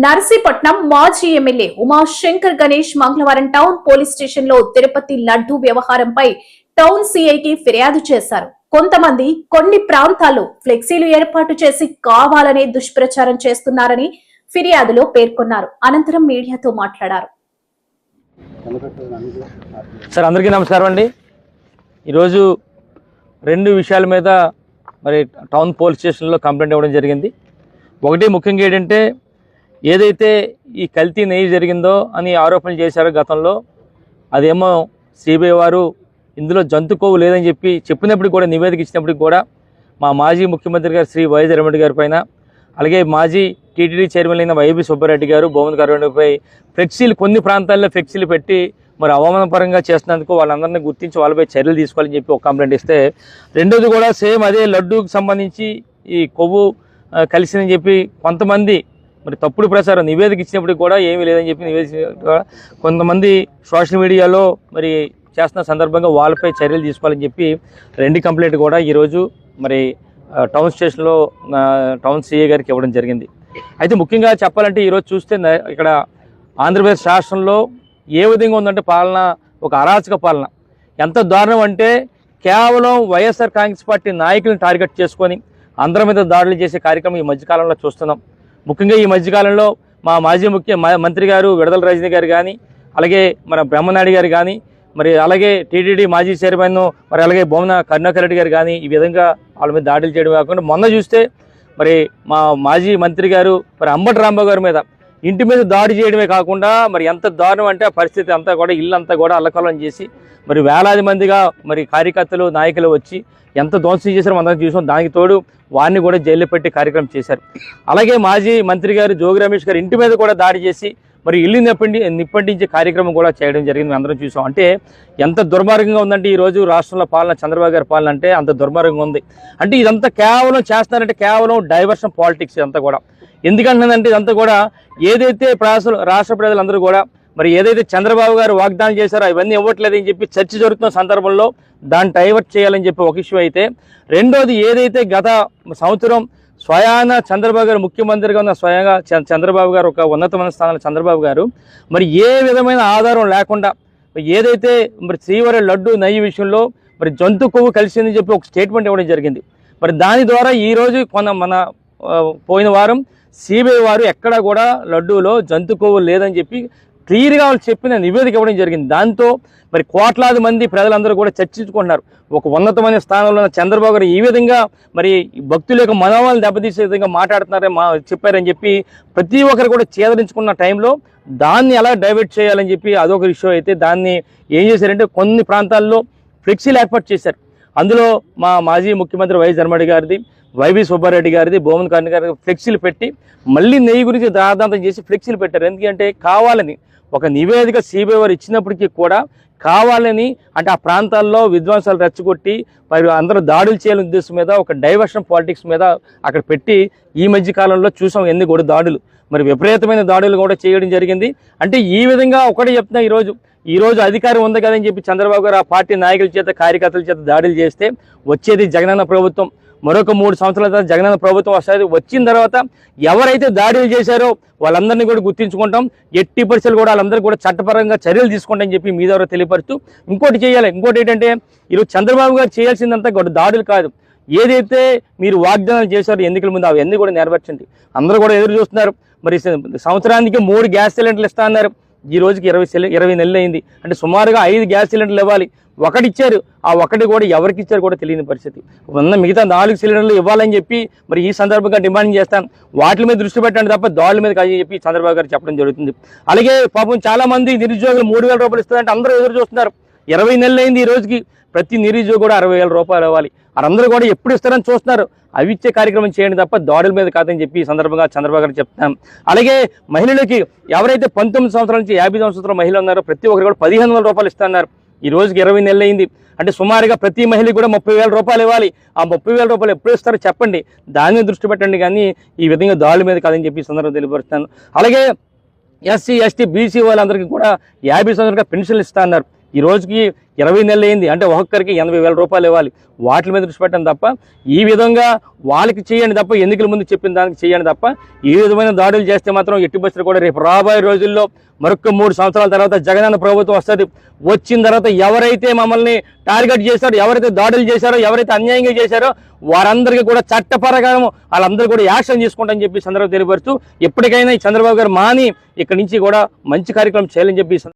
నర్సీపట్నం మాజీ ఎమ్మెల్యే ఉమాశంకర్ గణేష్ మంగళవారం town police స్టేషన్లో తిరుపతి లడ్డూ వ్యవహారంపై టౌన్ సిఐకి ఫిర్యాదు చేశారు. కొంతమంది కొన్ని ప్రాంతాల్లో ఫ్లెక్సీలు ఏర్పాటు చేసి కావాలనే దుష్ప్రచారం చేస్తున్నారని ఫిర్యాదులో పేర్కొన్నారు. అనంతరం మీడియాతో మాట్లాడారు. సార్ అందరికీ నమస్కారం అండి. ఈరోజు రెండు విషయాల మీద మరి టౌన్ పోలీస్ స్టేషన్లో కంప్లైంట్ ఇవ్వడం జరిగింది. ఒకటి ముఖ్యంగా ఏంటంటే ఏదైతే ఈ కల్తీ నెయ్యి జరిగిందో అని ఆరోపణలు చేశారో గతంలో అదేమో సిబిఐ వారు ఇందులో జంతు కొవ్వు లేదని చెప్పి చెప్పినప్పటికి కూడా నివేదిక ఇచ్చినప్పటికి కూడా మా మాజీ ముఖ్యమంత్రి గారు శ్రీ వైఎస్ రెడ్డి గారి పైన అలాగే మాజీ టీటీడీ చైర్మన్ అయిన వైబి సుబ్బారెడ్డి గారు భువన్ గారిపై ఫ్లెక్సీలు కొన్ని ప్రాంతాల్లో ఫ్లెక్సీలు పెట్టి మరి అవమానపరంగా చేసినందుకు వాళ్ళందరినీ గుర్తించి వాళ్ళపై చర్యలు తీసుకోవాలని చెప్పి ఒక కంప్లైంట్ ఇస్తే రెండోది కూడా సేమ్ అదే లడ్డూకి సంబంధించి ఈ కొవ్వు కలిసిందని చెప్పి కొంతమంది మరి తప్పుడు ప్రచారం నివేదిక ఇచ్చినప్పుడు కూడా ఏమీ లేదని చెప్పి నివేదిక కొంతమంది సోషల్ మీడియాలో మరి చేస్తున్న సందర్భంగా వాళ్ళపై చర్యలు తీసుకోవాలని చెప్పి రెండు కంప్లైంట్ కూడా ఈరోజు మరి టౌన్ స్టేషన్లో టౌన్ సిఏ గారికి ఇవ్వడం జరిగింది. అయితే ముఖ్యంగా చెప్పాలంటే ఈరోజు చూస్తే ఇక్కడ ఆంధ్రప్రదేశ్ రాష్ట్రంలో ఏ విధంగా ఉందంటే పాలన ఒక అరాచక పాలన. ఎంత దారుణం అంటే కేవలం వైఎస్ఆర్ కాంగ్రెస్ పార్టీ నాయకులను టార్గెట్ చేసుకొని అందరి మీద దాడులు చేసే కార్యక్రమం ఈ మధ్యకాలంలో చూస్తున్నాం. ముఖ్యంగా ఈ మధ్యకాలంలో మా మాజీ ముఖ్య మంత్రి గారు విడదల రజనీ గారు కానీ అలాగే మన బ్రహ్మనాయుడు గారు కానీ మరి అలాగే టీటీడీ మాజీ చైర్మన్ మరి అలాగే భువన కరుణాకర్ రెడ్డి గారు కానీ ఈ విధంగా వాళ్ళ మీద దాడులు చేయడం కాకుండా మొన్న చూస్తే మరి మా మాజీ మంత్రి గారు మరి అంబటి రాంబాబు గారి మీద ఇంటి మీద దాడి చేయడమే కాకుండా మరి ఎంత దారుణం అంటే ఆ పరిస్థితి అంతా కూడా ఇల్లు అంతా కూడా అల్లకలం చేసి మరి వేలాది మందిగా మరి కార్యకర్తలు నాయకులు వచ్చి ఎంత ధ్వంసం చేశారో మనం చూసాం. దానికి తోడు వారిని కూడా జైల్లో పెట్టి కార్యక్రమం చేశారు. అలాగే మాజీ మంత్రి గారు జోగి రమేష్ గారు ఇంటి మీద కూడా దాడి చేసి మరి ఇల్లు నిప్పండి నిప్పటించే కార్యక్రమం కూడా చేయడం జరిగింది. మేము అందరం చూసాం. అంటే ఎంత దుర్మార్గంగా ఉందంటే ఈరోజు రాష్ట్రంలో పాలన చంద్రబాబు గారి పాలన అంటే అంత దుర్మార్గంగా ఉంది. అంటే ఇదంతా కేవలం చేస్తారంటే కేవలం డైవర్షన్ పాలిటిక్స్ ఇదంతా కూడా. ఎందుకంటున్నదంటే ఇదంతా కూడా ఏదైతే ప్రజలు రాష్ట్ర ప్రజలందరూ కూడా మరి ఏదైతే చంద్రబాబు గారు వాగ్దానం చేశారో అవన్నీ ఇవ్వట్లేదని చెప్పి చర్చ జరుగుతున్న సందర్భంలో దాన్ని డైవర్ట్ చేయాలని చెప్పి ఒక ఇష్యూ అయితే రెండోది ఏదైతే గత సంవత్సరం స్వయాన చంద్రబాబు గారు ముఖ్యమంత్రిగా ఉన్న స్వయంగా చంద్రబాబు గారు ఒక ఉన్నతమైన స్థానంలో చంద్రబాబు గారు. మరి ఏ విధమైన ఆధారం లేకుండా ఏదైతే మరి శ్రీవారి లడ్డు నయ్యి విషయంలో మరి జంతు కొవ్వు కలిసిందని చెప్పి ఒక స్టేట్మెంట్ ఇవ్వడం జరిగింది. మరి దాని ద్వారా ఈరోజు కొన మన పోయిన వారం సిబిఐ వారు ఎక్కడా కూడా లడ్డూలో జంతు కొవ్వు లేదని చెప్పి క్లియర్గా వాళ్ళు చెప్పిన నివేదిక ఇవ్వడం జరిగింది. దాంతో మరి కోట్లాది మంది ప్రజలందరూ కూడా చర్చించుకుంటున్నారు. ఒక ఉన్నతమైన స్థానంలో ఉన్న చంద్రబాబు గారు ఈ విధంగా మరి భక్తుల యొక్క మనోవాళ్ళు దెబ్బతీసే విధంగా మాట్లాడుతున్నారని మా చెప్పారని చెప్పి ప్రతి ఒక్కరు కూడా చేదరించుకున్న టైంలో దాన్ని ఎలా డైవర్ట్ చేయాలని చెప్పి అదొక ఇష్యూ అయితే దాన్ని ఏం చేశారంటే కొన్ని ప్రాంతాల్లో ఫ్లెక్సీలు ఏర్పాటు చేశారు. అందులో మా మాజీ ముఖ్యమంత్రి వైఎస్ జగన్మోహన్ గారిది వైవి సుబ్బారెడ్డి గారిది భువన్ కర్ణ గారి ఫ్లెక్సీలు పెట్టి మళ్ళీ నెయ్యి గురించి దాదాంతం చేసి ఫ్లెక్సీలు పెట్టారు. ఎందుకంటే కావాలని ఒక నివేదిక సిబిఐ వారు ఇచ్చినప్పటికీ కూడా కావాలని అంటే ఆ ప్రాంతాల్లో విధ్వంసాలు రెచ్చగొట్టి మరి అందరూ దాడులు చేయాలని ఉద్దేశం మీద ఒక డైవర్షన్ పాలిటిక్స్ మీద అక్కడ పెట్టి ఈ మధ్య కాలంలో చూసాం ఎన్ని కూడా దాడులు. మరి విపరీతమైన దాడులు కూడా చేయడం జరిగింది. అంటే ఈ విధంగా ఒకటి చెప్తున్నా ఈరోజు. ఈ రోజు అధికారం ఉంది కదని చెప్పి చంద్రబాబు గారు ఆ పార్టీ నాయకుల చేత కార్యకర్తల చేత దాడులు చేస్తే వచ్చేది జగనన్న ప్రభుత్వం. మరొక మూడు సంవత్సరాల తర్వాత జగనన్న ప్రభుత్వం వస్తుంది. వచ్చిన తర్వాత ఎవరైతే దాడులు చేశారో వాళ్ళందరినీ కూడా గుర్తించుకుంటాం. ఎట్టి పరిస్థితులు కూడా వాళ్ళందరూ కూడా చట్టపరంగా చర్యలు తీసుకుంటామని చెప్పి మీ ద్వారా తెలియపరుస్తూ ఇంకోటి చేయాలి. ఇంకోటి ఏంటంటే ఈరోజు చంద్రబాబు గారు చేయాల్సిందంతా కూడా దాడులు కాదు. ఏదైతే మీరు వాగ్దానాలు చేశారో ఎన్నికల ముందు అవన్నీ కూడా నెరవేర్చండి. అందరూ కూడా ఎదురు చూస్తున్నారు. మరి సంవత్సరానికి మూడు గ్యాస్ సిలిండర్లు ఇస్తా అన్నారు. ఈ రోజుకి ఇరవై సిలి ఇరవై నెలలు అయింది. అంటే సుమారుగా ఐదు గ్యాస్ సిలిండర్లు ఇవ్వాలి. ఒకటి ఇచ్చారు ఆ ఒకటి కూడా ఎవరికి ఇచ్చారు కూడా తెలియని పరిస్థితి. ఉన్న మిగతా నాలుగు సిలిండర్లు ఇవ్వాలని చెప్పి మరి ఈ సందర్భంగా డిమాండ్ చేస్తాను వాటి మీద దృష్టి పెట్టండి తప్ప దాడుల మీద కాదని చెప్పి చంద్రబాబు గారు చెప్పడం జరుగుతుంది. అలాగే పాపం చాలా మంది నిరుద్యోగులు మూడు వేల రూపాయలు ఇస్తారంటే అందరూ ఎదురు చూస్తున్నారు. ఇరవై నెలలు అయింది ఈ రోజుకి. ప్రతి నిరుద్యోగి కూడా అరవై వేల రూపాయలు ఇవ్వాలి. వారందరూ కూడా ఎప్పుడు ఇస్తారని చూస్తున్నారు. అవి ఇచ్చే కార్యక్రమం చేయండి తప్ప దాడుల మీద కాదని చెప్పి ఈ సందర్భంగా చంద్రబాబు గారు చెప్తాం. అలాగే మహిళలకి ఎవరైతే పంతొమ్మిది సంవత్సరాల నుంచి యాభై సంవత్సరాల మహిళలు ఉన్నారో ప్రతి ఒక్కరు కూడా పదిహేను రూపాయలు ఇస్తున్నారు ఈ రోజుకి ఇరవై నెలలు అయింది అంటే సుమారుగా ప్రతి మహిళకి కూడా ముప్పై వేల రూపాయలు ఇవ్వాలి. ఆ ముప్పై వేల రూపాయలు ఎప్పుడు ఇస్తారో చెప్పండి. దాని మీద దృష్టి పెట్టండి కానీ ఈ విధంగా దాడుల మీద కాదని చెప్పి సందర్భం సందర్భంగా తెలియపరుస్తాను. అలాగే ఎస్సీ ఎస్టీ బీసీ వాళ్ళందరికీ కూడా యాభై సంవత్సరాలుగా పెన్షన్లు ఇస్తా అన్నారు. ఈ రోజుకి ఇరవై నెలలు అయింది. అంటే ఒక్కొక్కరికి ఎనభై వేల రూపాయలు ఇవ్వాలి. వాటి మీద దృష్టి పెట్టండి తప్ప ఈ విధంగా వాళ్ళకి చేయండి తప్ప ఎన్నికల ముందు చెప్పిన దానికి చేయండి తప్ప ఈ విధమైన దాడులు చేస్తే మాత్రం ఎట్టి బస్సులు కూడా రేపు రాబోయే రోజుల్లో మరొక మూడు సంవత్సరాల తర్వాత జగనన్న ప్రభుత్వం వస్తుంది. వచ్చిన తర్వాత ఎవరైతే మమ్మల్ని టార్గెట్ చేశారో ఎవరైతే దాడులు చేశారో ఎవరైతే అన్యాయంగా చేశారో వారందరికీ కూడా చట్టపరకారం వాళ్ళందరూ కూడా యాక్షన్ తీసుకుంటామని చెప్పి సందర్భం తెలియపరుస్తూ ఎప్పటికైనా ఈ చంద్రబాబు గారు మాని ఇక్కడి నుంచి కూడా మంచి కార్యక్రమం చేయాలని చెప్పి